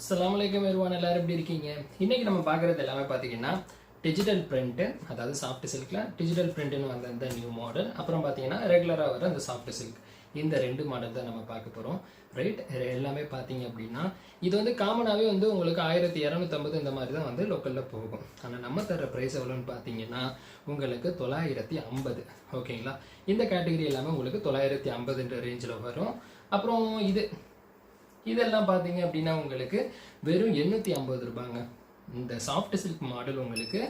அஸ்லாம் வலைக்கம் வருவான் எல்லாரும் எப்படி இருக்கீங்க? இன்றைக்கி நம்ம பார்க்குறது எல்லாமே பார்த்தீங்கன்னா டிஜிட்டல் பிரிண்ட்டு அதாவது சாஃப்ட் சில்கில் டிஜிட்டல் பிரிண்ட்டுன்னு வந்த இந்த நியூ மாடல் அப்புறம் பார்த்தீங்கன்னா ரெகுலராக வர அந்த சாஃப்ட் சில்க் இந்த ரெண்டு மாடல் தான் நம்ம பார்க்க போகிறோம் ரைட் எல்லாமே பார்த்தீங்க அப்படின்னா இது வந்து காமனாகவே வந்து உங்களுக்கு ஆயிரத்தி இரநூத்தம்பது இந்த மாதிரி தான் வந்து லோக்கலில் போகும். ஆனால் நம்ம தர ப்ரைஸ் எவ்வளோன்னு பார்த்தீங்கன்னா உங்களுக்கு தொள்ளாயிரத்தி ஐம்பது. ஓகேங்களா இந்த கேட்டகரி எல்லாமே உங்களுக்கு தொள்ளாயிரத்தி ஐம்பதுன்ற ரேஞ்சில் வரும். அப்புறம் இது இதெல்லாம் பார்த்தீங்க அப்படின்னா உங்களுக்கு வெறும் எண்ணூற்றி ஐம்பது ரூபாங்க. இந்த சாஃப்ட் சில்க் மாடல் உங்களுக்கு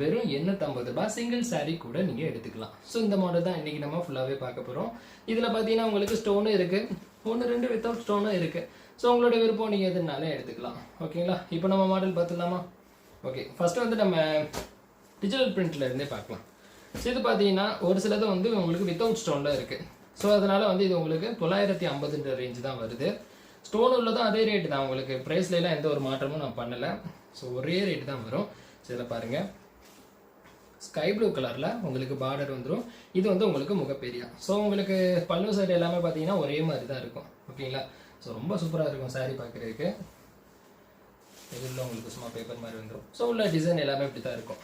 வெறும் எண்ணூற்றம்பது ரூபாய். சிங்கிள் சாரீ கூட நீங்கள் எடுத்துக்கலாம். ஸோ இந்த மாடல் தான் இன்றைக்கி நம்ம ஃபுல்லாகவே பார்க்க போகிறோம் இதில் பார்த்தீங்கன்னா உங்களுக்கு ஸ்டோனும் இருக்குது ஒன்று ரெண்டு வித்தவுட் ஸ்டோனும் இருக்குது ஸோ உங்களோட விருப்பம் நீங்கள் எதுனாலும் எடுத்துக்கலாம். ஓகேங்களா இப்போ நம்ம மாடல் பார்த்துடலாமா? ஓகே ஃபஸ்ட்டு வந்து நம்ம டிஜிட்டல் பிரிண்ட்லேருந்தே பார்க்கலாம். ஸோ இது பார்த்தீங்கன்னா ஒரு சிலது வந்து உங்களுக்கு வித்தவுட் ஸ்டோனில் இருக்குது ஸோ அதனால் வந்து இது உங்களுக்கு தொள்ளாயிரத்தி ஐம்பதுன்ற ரேஞ்சு தான் வருது. ஸ்டோன் உள்ளதும் அதே ரேட்டு தான். உங்களுக்கு ப்ரைஸ்லாம் எல்லாம் எந்த ஒரு மாற்றமும் நான் பண்ணலை. ஸோ ஒரே ரேட்டு தான் வரும். ஸோ இதில் பாருங்கள் ஸ்கை ப்ளூ கலரில் உங்களுக்கு பார்டர் வந்துடும் இது வந்து உங்களுக்கு முகப்பெரியா. ஸோ உங்களுக்கு பல்லு சைடு எல்லாமே பார்த்தீங்கன்னா ஒரே மாதிரி தான் இருக்கும். ஓகேங்களா ஸோ ரொம்ப சூப்பராக இருக்கும் saree பார்க்குறதுக்கு. இதில் உங்களுக்கு சும்மா பேப்பர் மாதிரி வந்துடும் ஸோ உள்ள டிசைன் எல்லாமே இப்படி தான் இருக்கும்.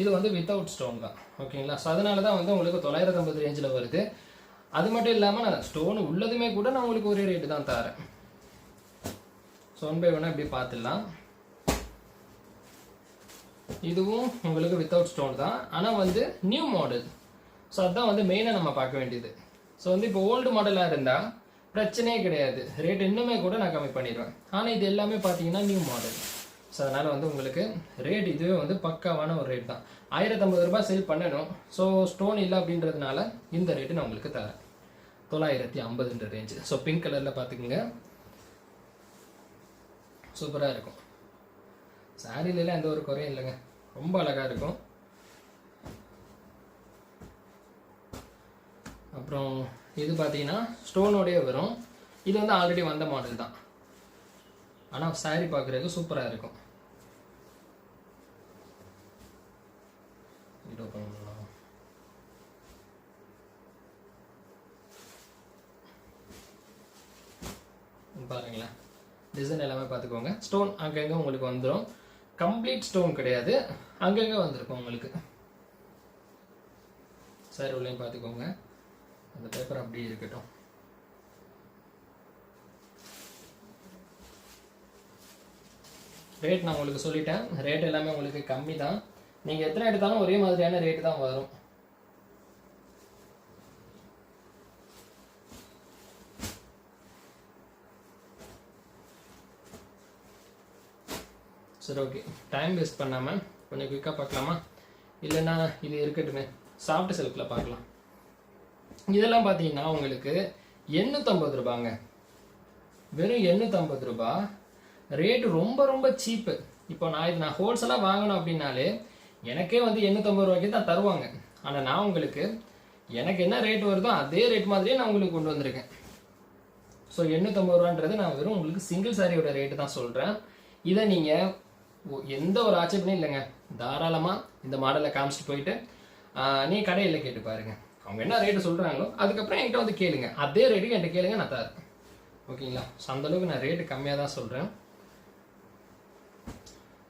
இது வந்து வித்தவுட் ஸ்டோன் தான். ஓகேங்களா ஸோ அதனால தான் வந்து உங்களுக்கு தொள்ளாயிரத்தி ஐம்பது ரேஞ்சில் வருது. அது மட்டும் இல்லாமல் நான் ஸ்டோன் உள்ளதுமே கூட நான் உங்களுக்கு ஒரே ரேட்டு தான் தரேன். ஸோ ஒன் பை ஒன்னாக இப்படி பார்த்துடலாம். இதுவும் உங்களுக்கு வித்தவுட் ஸ்டோன் தான். ஆனால் வந்து நியூ மாடல் ஸோ அதுதான் வந்து மெயினாக நம்ம பார்க்க வேண்டியது. ஸோ வந்து இப்போ ஓல்டு மாடலாக இருந்தால் பிரச்சனையே கிடையாது. ரேட் இன்னுமே கூட நான் கம்மி பண்ணிடுவேன். ஆனால் இது எல்லாமே பார்த்தீங்கன்னா நியூ மாடல் ஸோ அதனால் வந்து உங்களுக்கு ரேட் இதுவே வந்து பக்காவான ஒரு ரேட் தான். ஆயிரத்தம்பது ரூபாய் செல் பண்ணணும். ஸோ ஸ்டோன் இல்லை அப்படின்றதுனால இந்த ரேட்டு நான் உங்களுக்கு தரேன். தொள்ளாயிரத்தி ஐம்பதுன்ற ரேஞ்சு ஸோ பிங்க் கலரில் பார்த்துக்குங்க. சூப்பராக இருக்கும். சாரிலெலாம் எந்த ஒரு குறையும் இல்லைங்க. ரொம்ப அழகாக இருக்கும். அப்புறம் இது பார்த்தீங்கன்னா ஸ்டோனோடையே வரும். இது வந்து ஆல்ரெடி வந்த மாடல் தான். ஆனால் சாரி பார்க்குறதுக்கு சூப்பராக இருக்கும். இது பண்ணலாம். பாருங்களேன். டிசைன் எல்லாமே பார்த்துக்கோங்க. ஸ்டோன் அங்கங்கே உங்களுக்கு வந்துடும் கம்ப்ளீட் ஸ்டோன் கிடையாது. அங்கங்கே வந்திருக்கும் உங்களுக்கு. சார் உள்ளேயும் பார்த்துக்கோங்க. அந்த பேப்பர் அப்படியே இருக்கட்டும். ரேட் நான் உங்களுக்கு சொல்லிட்டேன். ரேட் எல்லாமே உங்களுக்கு கம்மி தான் நீங்கள் எத்தனை எடுத்தாலும் ஒரே மாதிரியான ரேட்டு தான் வரும். சரி ஓகே டைம் வேஸ்ட் பண்ணாமல் கொஞ்சம் குயிக்காக பார்க்கலாமா? இல்லைன்னா இது இருக்கட்டுமே. சாஃப்ட் சில்கில் பார்க்கலாம். இதெல்லாம் பார்த்தீங்கன்னா உங்களுக்கு எண்ணூற்றம்பது ரூபாங்க. வெறும் எண்ணூற்றம்பது ரூபா. ரேட்டு ரொம்ப ரொம்ப சீப்பு இப்போ நான் இது நான் ஹோல்சேலாக வாங்கணும் அப்படின்னாலே எனக்கே வந்து எண்ணூற்றம்பது ரூபாய்க்கு தான் தருவாங்க. ஆனால் நான் உங்களுக்கு எனக்கு என்ன ரேட் வருதோ அதே ரேட் மாதிரியே நான் உங்களுக்கு கொண்டு வந்திருக்கேன். ஸோ எண்ணூற்றம்பது ரூபான்றது நான் வெறும் உங்களுக்கு சிங்கிள் சாரியோட ரேட்டு தான் சொல்கிறேன் இதை நீங்கள் எந்த ஒரு ஆட்சேபனையும் இல்லைங்க. தாராளமாக இந்த மாடலை காமிச்சிட்டு போயிட்டு நீ கடையில் கேட்டு பாருங்க. அவங்க என்ன ரேட்டு சொல்கிறாங்களோ அதுக்கப்புறம் என்கிட்ட வந்து கேளுங்க. அதே ரேட்டுக்கு என்கிட்ட கேளுங்க நான் தரேன். ஓகேங்களா? ஸோ அந்தளவுக்கு நான் ரேட்டு கம்மியாக தான் சொல்கிறேன்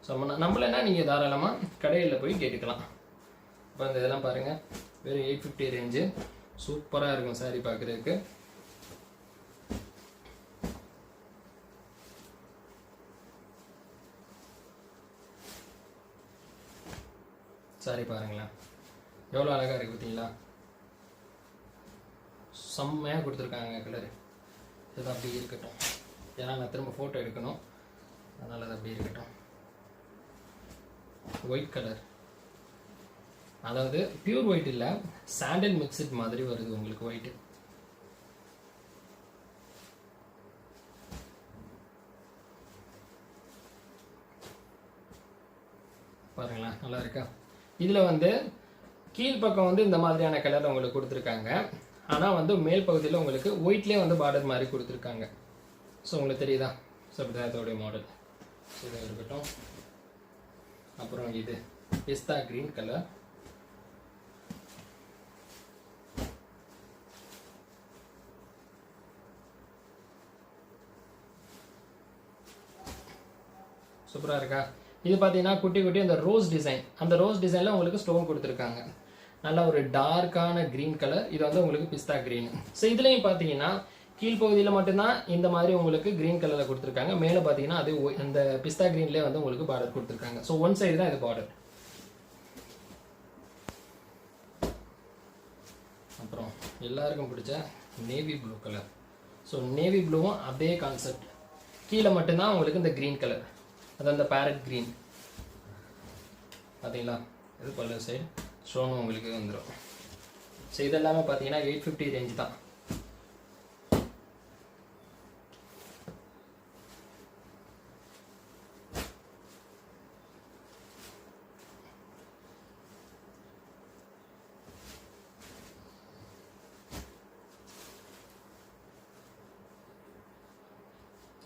ஸோ நம்மளன்னா நீங்கள் தாராளமாக கடையில் போய் கேட்டுக்கலாம். இப்போ இந்த இதெல்லாம் பாருங்கள் வெறும் எயிட் ஃபிஃப்டி ரேஞ்சு சூப்பராக இருக்கும் சாரி பார்க்குறதுக்கு. சாரி பாருங்களேன். எவ்வளோ அழகாக இருக்குது பார்த்தீங்களா? செம்மையாக கொடுத்துருக்காங்க கலரு இதுதான் அப்படியே இருக்கட்டும். ஏன்னா நான் திரும்ப ஃபோட்டோ எடுக்கணும். அதனால் அது அப்படியே இருக்கட்டும். ஒயிட் கலர் அதாவது பியூர் ஒயிட் இல்லை சாண்டல் மிக்சட் மாதிரி வருது உங்களுக்கு ஒயிட்டு பாருங்களேன் நல்லா இருக்கா? இதில் வந்து கீழ்ப்பக்கம் வந்து இந்த மாதிரியான கலர் உங்களுக்கு கொடுத்துருக்காங்க. ஆனால் வந்து மேல் பகுதியில் உங்களுக்கு ஒயிட்லேயே வந்து பார்டர் மாதிரி கொடுத்துருக்காங்க. ஸோ உங்களுக்கு தெரியுதா? ஸோ இப்படி இதோடைய மாடல் ஸோ இது இருக்கட்டும். அப்புறம் இது. பிஸ்தா கிரீன் கலர் சூப்பராக இருக்கா? இது பார்த்தீங்கன்னா குட்டி குட்டி அந்த ரோஸ் டிசைன் அந்த ரோஸ் டிசைனில் உங்களுக்கு ஸ்டோன் கொடுத்துருக்காங்க. நல்ல ஒரு டார்க்கான க்ரீன் கலர் இது வந்து உங்களுக்கு பிஸ்தா க்ரீன் ஸோ இதுலேயும் பார்த்தீங்கன்னா கீழ்ப்பகுதியில் மட்டும்தான் இந்த மாதிரி உங்களுக்கு க்ரீன் கலரில் கொடுத்துருக்காங்க. மேலே பார்த்தீங்கன்னா அது ஒ- அந்த பிஸ்தா க்ரீன்லேயே வந்து உங்களுக்கு பார்டர் கொடுத்துருக்காங்க. ஸோ ஒன் சைடு தான் இது பார்டர் அப்புறம் எல்லாருக்கும் பிடிச்ச navy blue colour so navy ப்ளூவும் அதே கான்செப்ட் கீழே மட்டும்தான் உங்களுக்கு இந்த க்ரீன் கலர் அது அந்த பேரட் க்ரீன் பார்த்தீங்களா? இது பல்லு சைடு ஸ்டோனும் உங்களுக்கு வந்துடும் ஸோ இது எல்லாமே பார்த்தீங்கன்னா எயிட் ஃபிஃப்டி ரேஞ்ச் தான்.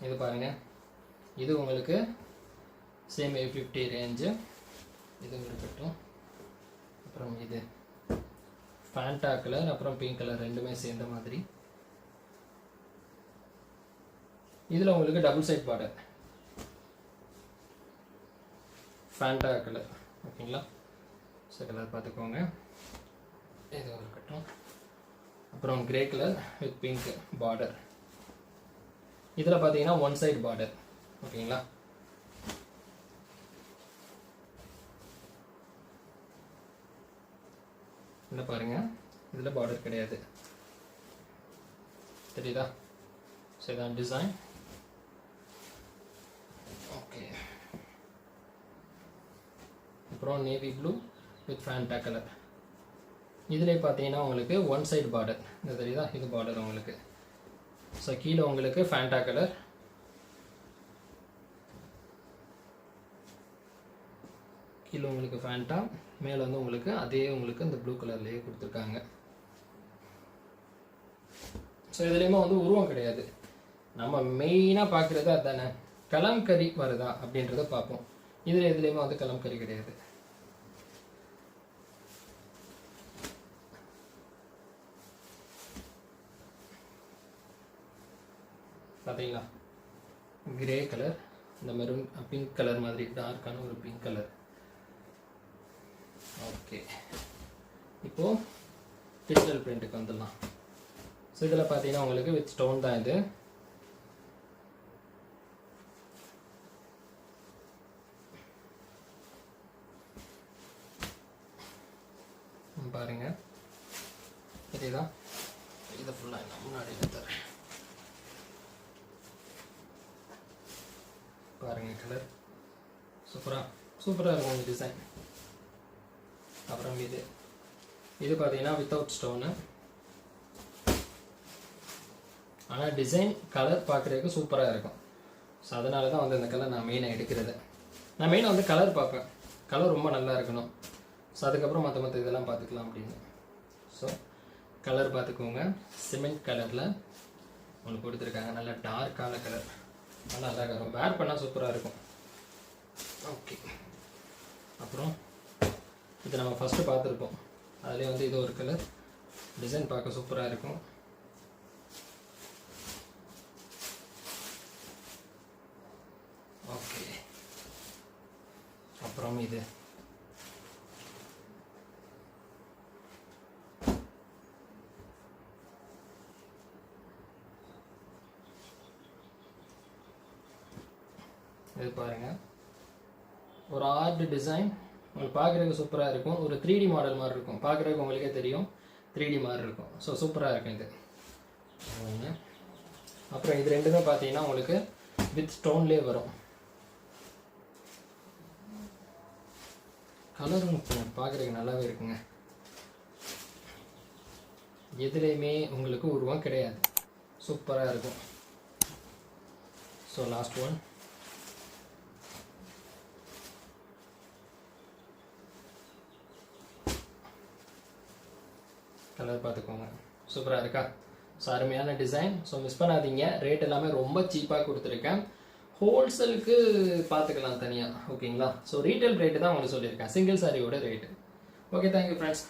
இது பாருங்க. இது உங்களுக்கு சேம் எயிட் ஃபிஃப்டி ரேஞ்சு இதுவும் இருக்கட்டும் அப்புறம் இது. ஃபேண்டா கலர் அப்புறம் பிங்க் கலர் ரெண்டுமே சேர்ந்த மாதிரி. இதில் உங்களுக்கு double side border Fanta colour ஓகேங்களா ஸோ கலர் பார்த்துக்கோங்க. இது இருக்கட்டும் அப்புறம் grey colour with pink border இதில் பார்த்தீங்கன்னா ஒன் சைட் பார்டர் ஓகேங்களா இதில் பாருங்க. இதில் பார்டர் கிடையாது. தெரியுதா? ஸோ இதான் டிசைன் ஓகே அப்புறம் navy blue with Fanta colour இதிலே பார்த்தீங்கன்னா உங்களுக்கு ஒன் சைடு பார்டர் இது தெரியுதா? இது பார்டர் உங்களுக்கு. ஸோ கீழே உங்களுக்கு ஃபேண்டா கலர் கீழே உங்களுக்கு ஃபேண்டா மேலே வந்து உங்களுக்கு அதே உங்களுக்கு இந்த ப்ளூ கலர்லேயே கொடுத்துருக்காங்க. ஸோ இதுலேயுமே வந்து உருவம் கிடையாது. நம்ம மெயினாக பார்க்குறது அதானே? கலம்கறி வருதா அப்படின்றத பார்ப்போம். இதில் எதுலேயுமே வந்து கலம்கறி கிடையாது. பார்த்தீங்களா கிரே கலர் இந்த மெரூன் பிங்க் கலர் மாதிரி டார்க்கான ஒரு பிங்க் கலர் ஓகே இப்போ டிஜிட்டல் பிரிண்ட்டுக்கு வந்துடலாம். ஸோ இதில் பார்த்தீங்கன்னா உங்களுக்கு வித் ஸ்டோன் தான் இது. பாருங்க. தெரியுதா இதை ஃபுல்லாக நான் முன்னாடி எடுத்துறேன் பாருங்க கலர் சூப்பரா. சூப்பராக இருக்கும் இந்த டிசைன் அப்புறம் இது. இது பார்த்தீங்கன்னா வித்தவுட் ஸ்டோனு ஆனால் டிசைன் கலர் பார்க்குறதுக்கு சூப்பராக இருக்கும். ஸோ அதனால தான் வந்து இந்த கலர் நான் மெயினாக எடுக்கிறது. நான் மெயினாக வந்து கலர் பார்ப்பேன். கலர் ரொம்ப நல்லா இருக்கணும். ஸோ அதுக்கப்புறம் மற்ற மற்ற இதெல்லாம் பார்த்துக்கலாம் அப்படின்னு. ஸோ கலர் பார்த்துக்கோங்க. சிமெண்ட் கலரில் ஒன்று கொடுத்துருக்காங்க. நல்ல டார்க்கான கலர் நல்லா அழகாக இருக்கும். வேர் பண்ணால் சூப்பராக இருக்கும். ஓகே அப்புறம் இது நம்ம ஃபஸ்ட்டு பார்த்துருப்போம். அதுலேயே வந்து இது ஒரு கலர் டிசைன் பார்க்க சூப்பராக இருக்கும். ஓகே அப்புறம் இது. இது பாருங்க. ஒரு ஆர்ட் டிசைன் உங்களுக்கு பார்க்குறதுக்கு சூப்பராக இருக்கும். ஒரு த்ரீ டி மாடல் மாதிரி இருக்கும். பார்க்குறதுக்கு உங்களுக்கே தெரியும். த்ரீ டி மாதிரி இருக்கும். ஸோ சூப்பராக இருக்கும் இது. அப்புறம் இது ரெண்டுமே பார்த்தீங்கன்னா உங்களுக்கு வித் ஸ்டோன்லேயே வரும். கலரும் பார்க்குறதுக்கு நல்லாவே இருக்குங்க. எதுலேயுமே உங்களுக்கு உருவம் கிடையாது. சூப்பராக இருக்கும். ஸோ லாஸ்ட் ஒன் கலர் பார்த்துக்கோங்க. சூப்பராக இருக்கா? ஸோ அருமையான டிசைன் ஸோ மிஸ் பண்ணாதீங்க. ரேட் எல்லாமே ரொம்ப சீப்பாக கொடுத்துருக்கேன். ஹோல்சேலுக்கு பார்த்துக்கலாம் தனியாக ஓகேங்களா ஸோ ரீட்டைல் ரேட்டு தான் உங்களுக்கு சொல்லியிருக்கேன். சிங்கிள் சாரியோட ரேட்டு ஓகே தேங்க்யூ ஃப்ரெண்ட்ஸ்